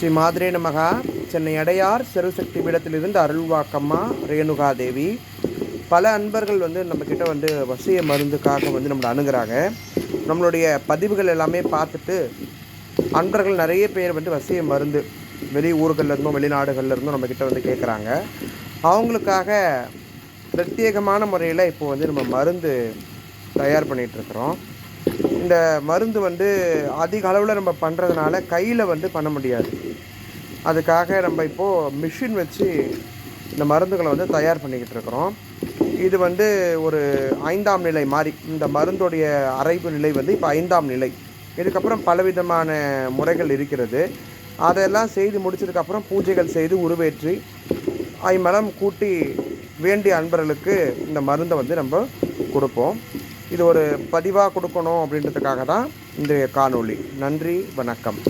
ஸ்ரீ மாதிரே நமகா. சென்னை அடையார் சிறுசக்தி பீடத்திலிருந்து அருள்வாக்கம்மா ரேணுகா தேவி பல அன்பர்கள் வந்து நம்மக்கிட்ட வந்து வசிய மருந்துக்காக வந்து நம்மளை அணுகிறாங்க. நம்மளுடைய பதிவுகள் எல்லாமே பார்த்துட்டு அன்பர்கள் நிறைய பேர் வந்து வசிய மருந்து வெளி ஊர்கள்ல வெளிநாடுகள்லேருந்தும் வெளிநாடுகள்ல நம்மக்கிட்ட வந்து கேட்குறாங்க அவங்களுக்காக பிரத்யேகமான முறையில் இப்போ வந்து நம்ம மருந்து தயார் பண்ணிகிட்ருக்குறோம் இந்த மருந்து வந்து அதிக அளவில் நம்ம பண்ணுறதுனால கையில் வந்து பண்ண முடியாது. அதுக்காக நம்ம இப்போது மிஷின் வச்சு இந்த மருந்துகளை வந்து தயார் பண்ணிக்கிட்டு இருக்கிறோம். இது வந்து ஒரு ஐந்தாம் நிலை மாதிரி இந்த மருந்துடைய அரைப்பு நிலை வந்து இப்போ ஐந்தாம் நிலை. இதுக்கப்புறம் பலவிதமான முறைகள் இருக்கிறது. அதெல்லாம் செய்து முடிச்சதுக்கப்புறம் பூஜைகள் செய்து உருவேற்றி ஐமலம் கூட்டி வேண்டிய அன்பர்களுக்கு இந்த மருந்தை வந்து நம்ம கொடுப்போம். இது ஒரு பதிவாக கொடுக்கணும் அப்படின்றதுக்காக தான் இந்த காணொளி. நன்றி வணக்கம்.